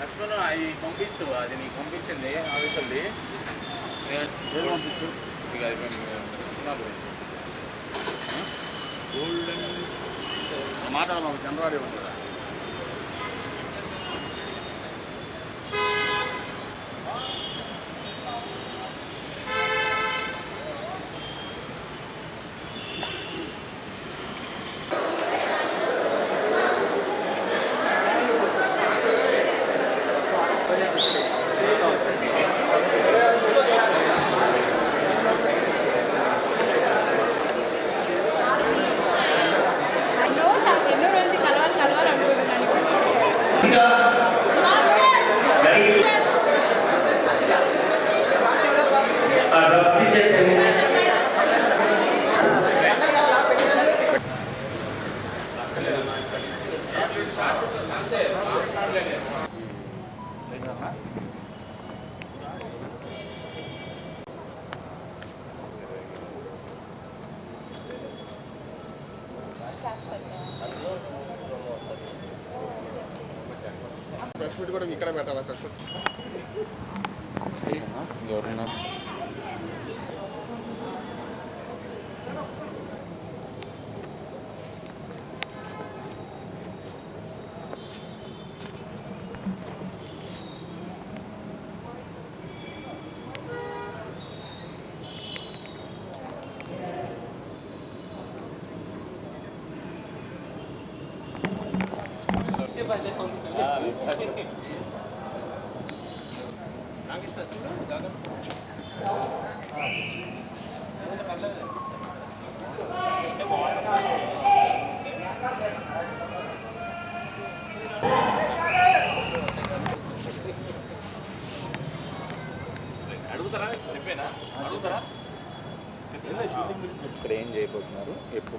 లక్ష్మణ్ అవి పంపించు అది నీకు పంపించింది ఆఫీసర్ది ఏది పంపించు. ఇక అది గోల్డెన్ మాట్లాడమా జనవరి ఉంటుందా ప్రెస్ మీట్ కూడా ఇక్కడ పెట్టాలా సార్? ఎవరున్నారు అడుగుతారా? చెప్పేనా? అడుగుతారా? ఇక్కడ ఏం చేయబోతున్నారు? ఎప్పుడు?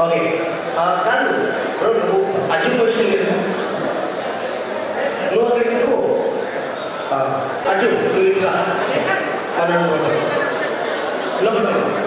Okey. Uh, kan rebu aja bersih ni. Lu ada itu. Ah, Lepas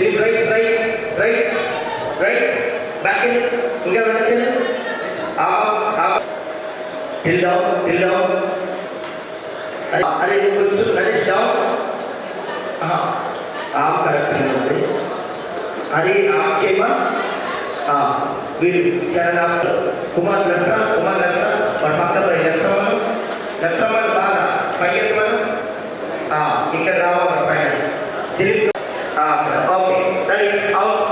right Dilip right right right right back ఇంకా వెనక్కి టిల్ డౌన్ టిల్ డౌన్ అదే కొంచెం గణేష్ డౌన్ ఆమ్ కరెక్ట్ ఉంది అది ఆమ్ చేయమా వీడు చరణ్ కుమార్ లెఫ్ట్ కుమార్ లెఫ్ట్ మన పక్కన లెఫ్ట్ మనం లెఫ్ట్ మనం బాగా పైకి మనం ఇక్కడ రావాలి పైన దిలీప్ ఓకే రెడీ అవుట్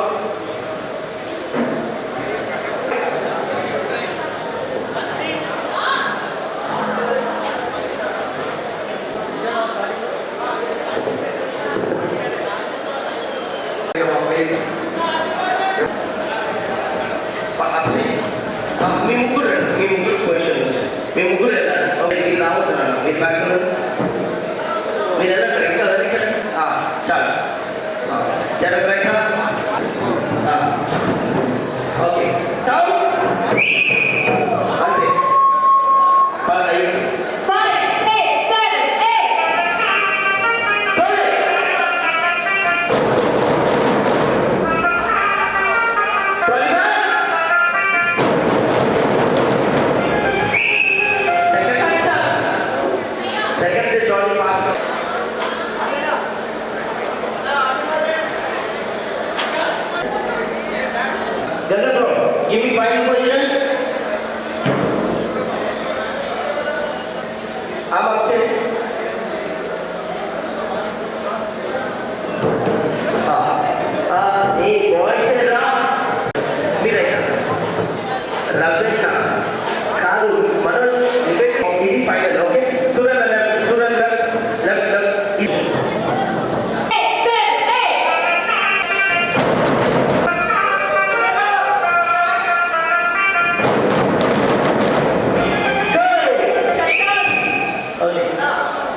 మీ ముగ్గురు రండి. మీ ముగ్గురు క్వశ్చన్ మీ ముగ్గురు వెళ్ళాలి ఓకే మీరు రావద్దు మీరు బ్యాక్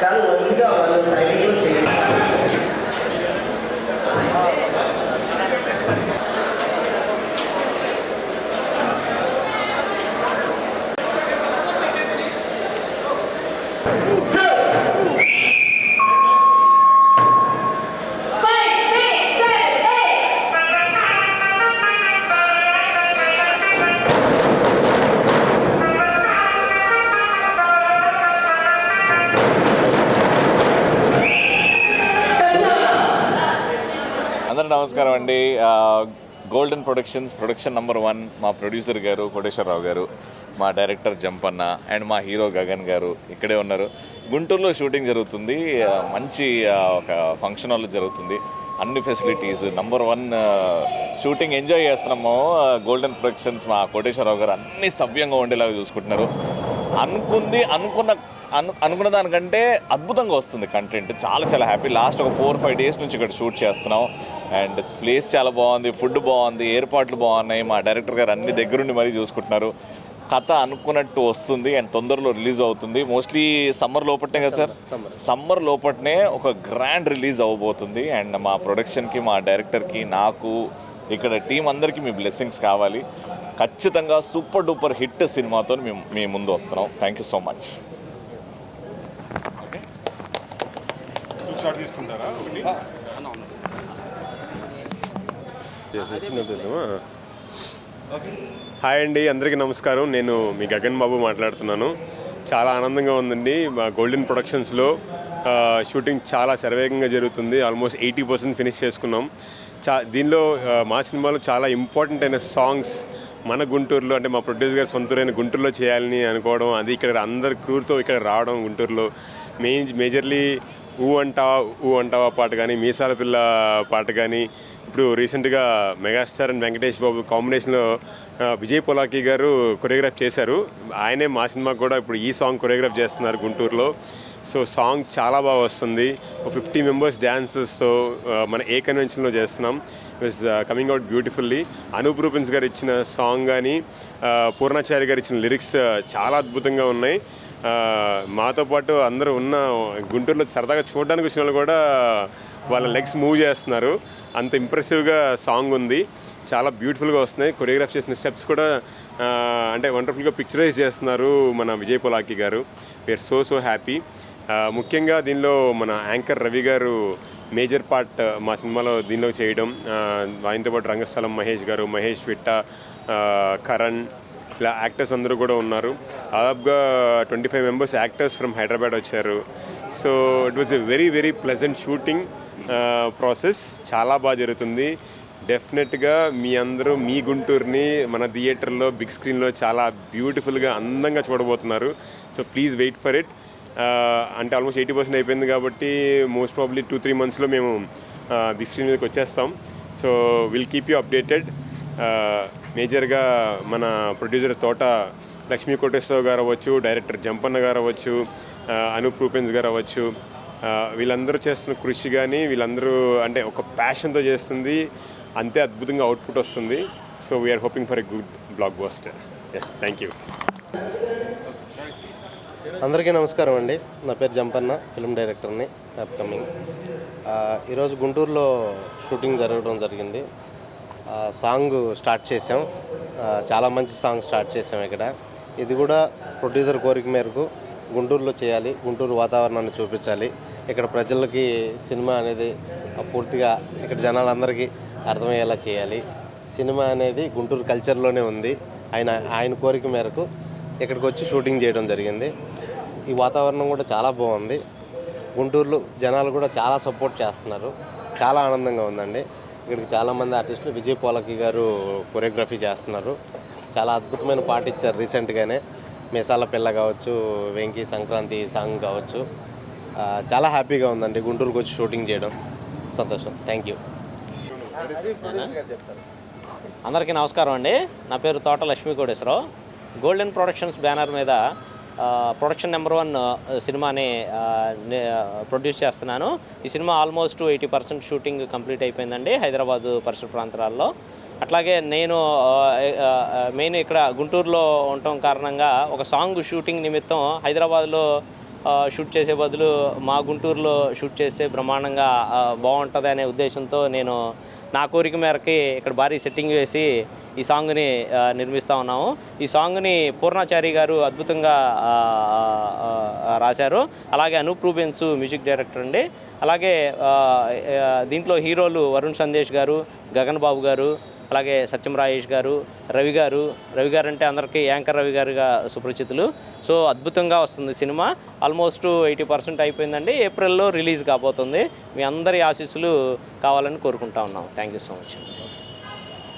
కాదు మంచిగా వాళ్ళు ట్రైనింగ్ చేయండి నమస్కారం అండి. Golden productions production number one మా ప్రొడ్యూసర్ గారు కోటేశ్వరరావు గారు మా డైరెక్టర్ జంపన్న అండ్ మా హీరో గగన్ గారు ఇక్కడే ఉన్నారు. గుంటూరులో షూటింగ్ జరుగుతుంది. మంచి ఒక ఫంక్షన్ హాల్లో జరుగుతుంది. అన్ని facilities number one shooting enjoy చేస్తున్నాము. గోల్డెన్ ప్రొడక్షన్స్ మా కోటేశ్వరరావు గారు అన్ని సవ్యంగా ఉండేలాగా చూసుకుంటున్నారు. అనుకుంది అనుకున్న అను అనుకున్న దానికంటే అద్భుతంగా వస్తుంది కంటెంట్ చాలా చాలా హ్యాపీ లాస్ట్ ఒక ఫోర్ ఫైవ్ డేస్ నుంచి ఇక్కడ షూట్ చేస్తున్నాం. అండ్ ప్లేస్ చాలా బాగుంది ఫుడ్ బాగుంది ఏర్పాట్లు బాగున్నాయి. మా డైరెక్టర్ గారు అన్ని దగ్గరుండి మరీ చూసుకుంటున్నారు. కథ అనుకున్నట్టు వస్తుంది అండ్ తొందరలో రిలీజ్ అవుతుంది. మోస్ట్లీ సమ్మర్ లోపట్నే కదా సార్? సమ్మర్ లోపట్నే ఒక గ్రాండ్ రిలీజ్ అవ్వబోతుంది. అండ్ మా ప్రొడక్షన్కి మా డైరెక్టర్కి నాకు ఇక్కడ టీం అందరికీ మీ బ్లెస్సింగ్స్ కావాలి. ఖచ్చితంగా సూపర్ డూపర్ హిట్ సినిమాతో మేము మీ ముందు వస్తున్నాం. థ్యాంక్ యూ సో మచ్ తీసుకుంటారా ఒకటి? హాయ్ అండి అందరికీ నమస్కారం. నేను మీ గగన్ బాబు మాట్లాడుతున్నాను. చాలా ఆనందంగా ఉందండి. మా గోల్డెన్ ప్రొడక్షన్స్లో షూటింగ్ చాలా శరవేగంగా జరుగుతుంది. ఆల్మోస్ట్ ఎయిటీ పర్సెంట్ ఫినిష్ చేసుకున్నాం. చా దీనిలో మా సినిమాలో చాలా ఇంపార్టెంట్ అయిన సాంగ్స్ మన గుంటూరులో అంటే మా ప్రొడ్యూసర్ గారు సొంతూరైన గుంటూరులో చేయాలని అనుకోవడం అది ఇక్కడ అందరి క్రూర్తో ఇక్కడ రావడం గుంటూరులో. మెయిన్ మేజర్లీ ఊ అంటావా ఊ అంటావా పాట కానీ మీసాల పిల్ల పాట కానీ ఇప్పుడు రీసెంట్గా మెగాస్టార్ అండ్ వెంకటేష్ బాబు కాంబినేషన్లో విజయ్ పొలాకి గారు కొరియోగ్రాఫ్ చేశారు. ఆయనే మా సినిమాకి కూడా ఇప్పుడు ఈ సాంగ్ కొరియోగ్రాఫ్ చేస్తున్నారు గుంటూరులో. సో సాంగ్ చాలా బాగా వస్తుంది. ఫిఫ్టీ మెంబర్స్ డ్యాన్సెస్తో మన ఏ కన్వెన్షన్లో చేస్తున్నాం. It's coming out beautifully Anup Rubens గారు ఇచ్చిన సాంగ్ కానీ పూర్ణాచారి గారు ఇచ్చిన లిరిక్స్ చాలా అద్భుతంగా ఉన్నాయి. మాతో పాటు అందరూ ఉన్న గుంటూరులో సరదాగా చూడడానికి వచ్చిన వాళ్ళు కూడా వాళ్ళ లెగ్స్ మూవ్ చేస్తున్నారు. అంత ఇంప్రెసివ్గా సాంగ్ ఉంది. చాలా బ్యూటిఫుల్గా వస్తున్నాయి. కొరియోగ్రాఫ్ చేసిన స్టెప్స్ కూడా అంటే వండర్ఫుల్గా పిక్చరైజ్ చేస్తున్నారు మన విజయ్ పొలాకి గారు. వీఆర్ సో సో హ్యాపీ ముఖ్యంగా దీనిలో మన యాంకర్ రవి గారు మేజర్ పార్ట్ మా సినిమాలో దీనిలో చేయడం. ఆ, ఆయనతో పాటు రంగస్థలం మహేష్ గారు మహేష్ విట్ట కరణ్ ఇలా యాక్టర్స్ అందరూ కూడా ఉన్నారు. దాదాపుగా twenty five members actors from Hyderabad వచ్చారు. So it was a very very pleasant shooting process చాలా బాగా జరుగుతుంది. డెఫినెట్గా మీ అందరూ మీ గుంటూరుని మన థియేటర్లో బిగ్ స్క్రీన్లో చాలా బ్యూటిఫుల్గా అందంగా చూడబోతున్నారు. So please wait for it అంటే ఆల్మోస్ట్ ఎయిటీ పర్సెంట్ అయిపోయింది కాబట్టి మోస్ట్ ప్రాబ్లీ టూ త్రీ మంత్స్లో మేము uh, బిగ్ స్క్రీన్ మీదకి వచ్చేస్తాం. So will keep you updated మేజర్గా మన ప్రొడ్యూసర్ తోట లక్ష్మీ కోటేశ్వరరావు గారు అవ్వచ్చు డైరెక్టర్ జంపన్న గారు అవ్వచ్చు అనూప్ రూపెన్స్ గారు అవ్వచ్చు. వీళ్ళందరూ చేస్తున్న కృషి కానీ వీళ్ళందరూ అంటే ఒక ప్యాషన్తో చేస్తుంది. అంతే అద్భుతంగా అవుట్పుట్ వస్తుంది. So we are hoping for a good block yes thank you అందరికీ నమస్కారం అండి. నా పేరు జంపన్న ఫిల్మ్ డైరెక్టర్ని అప్కమింగ్ ఈరోజు గుంటూరులో షూటింగ్ జరగడం జరిగింది. సాంగ్ స్టార్ట్ చేసాం చాలా మంచి సాంగ్ స్టార్ట్ చేసాం ఇక్కడ. ఇది కూడా ప్రొడ్యూసర్ కోరిక మేరకు గుంటూరులో చేయాలి గుంటూరు వాతావరణాన్ని చూపించాలి. ఇక్కడ ప్రజలకి సినిమా అనేది పూర్తిగా ఇక్కడ జనాలందరికీ అర్థమయ్యేలా చేయాలి. సినిమా అనేది గుంటూరు కల్చర్లోనే ఉంది. ఆయన ఆయన కోరిక మేరకు ఇక్కడికి వచ్చి షూటింగ్ చేయడం జరిగింది. ఈ వాతావరణం కూడా చాలా బాగుంది. గుంటూరులో జనాలు కూడా చాలా సపోర్ట్ చేస్తున్నారు. చాలా ఆనందంగా ఉందండి. ఇక్కడికి చాలామంది ఆర్టిస్టులు విజయ్ పోలకి గారు కొరియోగ్రఫీ చేస్తున్నారు. చాలా అద్భుతమైన పాట ఇచ్చారు రీసెంట్గానే మిసాల పిల్ల కావచ్చు వెంకీ సంక్రాంతి సాంగ్ కావచ్చు. చాలా హ్యాపీగా ఉందండి గుంటూరుకు వచ్చి షూటింగ్ చేయడం. సంతోషం. థ్యాంక్ యూ అందరికీ నమస్కారం అండి. నా పేరు Thota Lakshmi Koteswararao. Golden productions banner మీద ప్రొడక్షన్ నెంబర్ వన్ సినిమాని ప్రొడ్యూస్ చేస్తున్నాను. ఈ cinema almost eighty percent shooting complete అయిపోయిందండి హైదరాబాద్ పరిసర ప్రాంతాల్లో. అట్లాగే నేను మెయిన్ ఇక్కడ గుంటూరులో ఉండటం కారణంగా ఒక సాంగ్ షూటింగ్ నిమిత్తం హైదరాబాద్లో షూట్ చేసే బదులు మా గుంటూరులో షూట్ చేస్తే బ్రహ్మాండంగా బాగుంటుంది అనే ఉద్దేశంతో నేను నా కోరిక మేరకి ఇక్కడ భారీ సెట్టింగ్ వేసి ఈ సాంగ్ని నిర్మిస్తూ ఉన్నాము. ఈ సాంగ్ని పూర్ణాచారి గారు అద్భుతంగా రాశారు. అలాగే అనూప్ రూబెన్స్ మ్యూజిక్ డైరెక్టర్ అండి. అలాగే దీంట్లో హీరోలు వరుణ్ సందేశ్ గారు గగన్ బాబు గారు అలాగే సత్యం రాజేష్ గారు రవి గారు రవి గారు అంటే అందరికీ యాంకర్ రవి గారుగా సుపరిచితులు. సో అద్భుతంగా వస్తుంది సినిమా. ఆల్మోస్ట్ ఎయిటీ పర్సెంట్ అయిపోయిందండి. ఏప్రిల్లో రిలీజ్ కాబోతుంది. మీ అందరి ఆశీస్సులు కావాలని కోరుకుంటా ఉన్నాం. Thank you so much